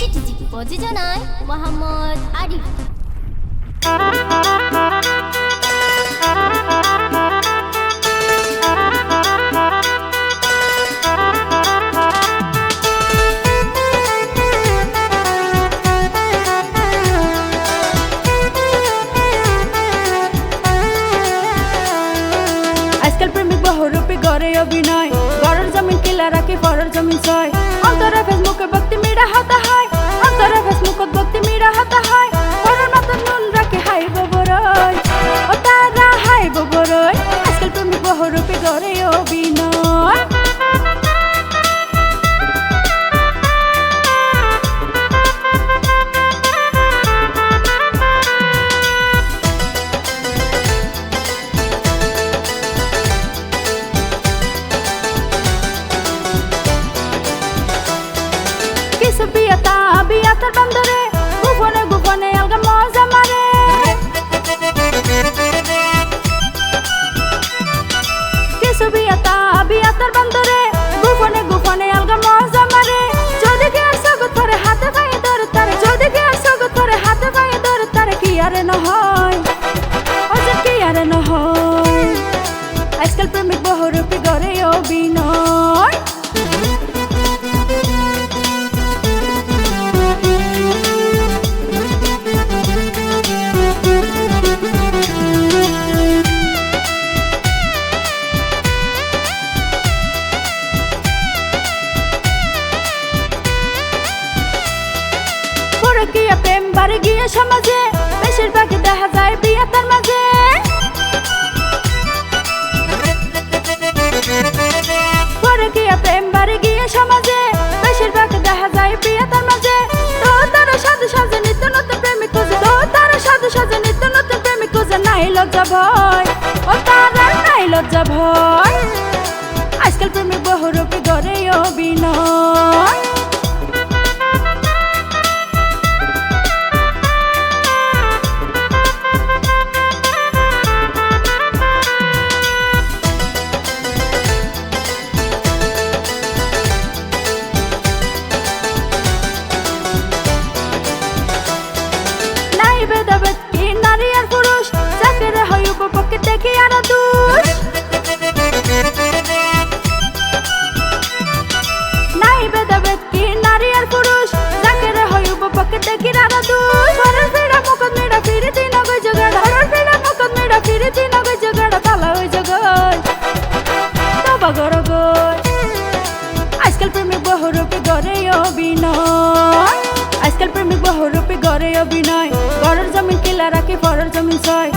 CTG প্রযোজনায় মোহাম্মদ আরিফ আজকাল প্রেমিক বহুরূপী গড়ে অভিনয় গড়ের জমিন কিলা রাখি পরের জমিন ছয় বহুরূপী গড়ে অভিনয়। কিছু বিয়াতা বিয়াতার বন্দরে আরে নহয় যে কি আরে নহয় আজকাল প্রেমিক বহুরূপী গড়ে অভিনয়। সমাজে পরে প্রেম বাড়ি গিয়ে সমাজে বেশিরভাগ দেখা যায় বিয়ে তার মাঝে। তো তারা সাজে সাজে নিত্য নতুন প্রেমিক খুঁজে। তো তারা সাজে সাজে নিত্য নতুন প্রেমিক খুঁজে। নাই লজ্জা ভয়, ও তারা নাই লজ্জা ভয়। আজকাল প্রেমিক বহুরূপী গড়ে অভিনয়। দেখি আর দুষ নাই ভেদাভেদ, কি নারী আর পুরুষ, যাকে হয় উপপক্ষে দেখি আর দুষ ঘরের ফিরা মুখত মেয়েরা ফিরে গই জোগাড়। ঘরের ফিরা মুখত মেয়েরা ফিরে গই জোগাড়। তালা ওই জগৎ, তবা গর আজকাল প্রেমিক বহুরূপী গড়ে অভিনয়। আজকাল প্রেমিক বহুরূপী গড়ে অভিনয়। গড়ের জমিন কিলা রাখি পরের জমিন ছয়।